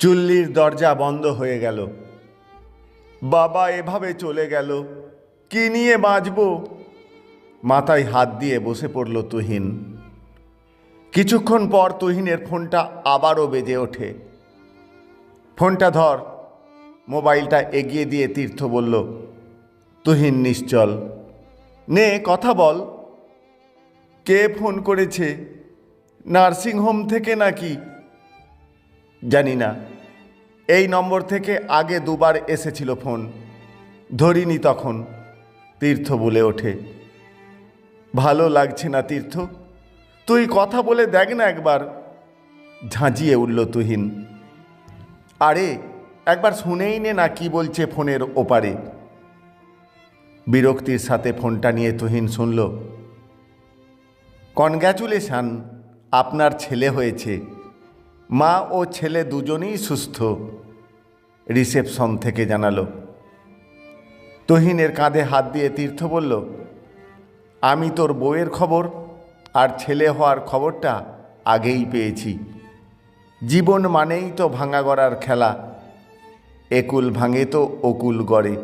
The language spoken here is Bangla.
চুল্লির দরজা বন্ধ হয়ে গেল। বাবা এভাবে চলে গেল। কি নিয়ে বাঁচব? মাথায় হাত দিয়ে বসে পড়ল তুহিন। কিছুক্ষণ পর তুহিনের ফোনটা আবারও বেজে ওঠে। ফোনটা ধর। মোবাইলটা এগিয়ে দিয়ে তীর্থ বলল, তুহিন, নিশ্চল। নে, কথা বল। কে ফোন করেছে? নার্সিংহোম থেকে নাকি? জানি না। এই নম্বর থেকে আগে দুবার এসেছিল ফোন। ধরিনি তখন। তীর্থ বলে ওঠে। ভালো লাগছে না তীর্থ। তুই কথা বলে দেখ না একবার। ঝাঁঝিয়ে উঠল তুহিন। আরে, একবার শুনেই নে না কি বলছে ফোনের ওপারে। বিরক্তির সাথে ফোনটা নিয়ে তুহিন শুনল। কনগ্র্যাচুলেশান আপনার ছেলে হয়েছে। মা ও ছেলে দুজনেই সুস্থ। রিসেপশন থেকে জানালো। তুহিনের কাঁধে হাত দিয়ে তীর্থ বলল, আমি তোর বউয়ের খবর আর ছেলে হওয়ার খবরটা আগেই পেয়েছি। জীবন মানেই তো ভাঙা গড়ার খেলা। একুল ভাঙে তো অকুল গড়ে।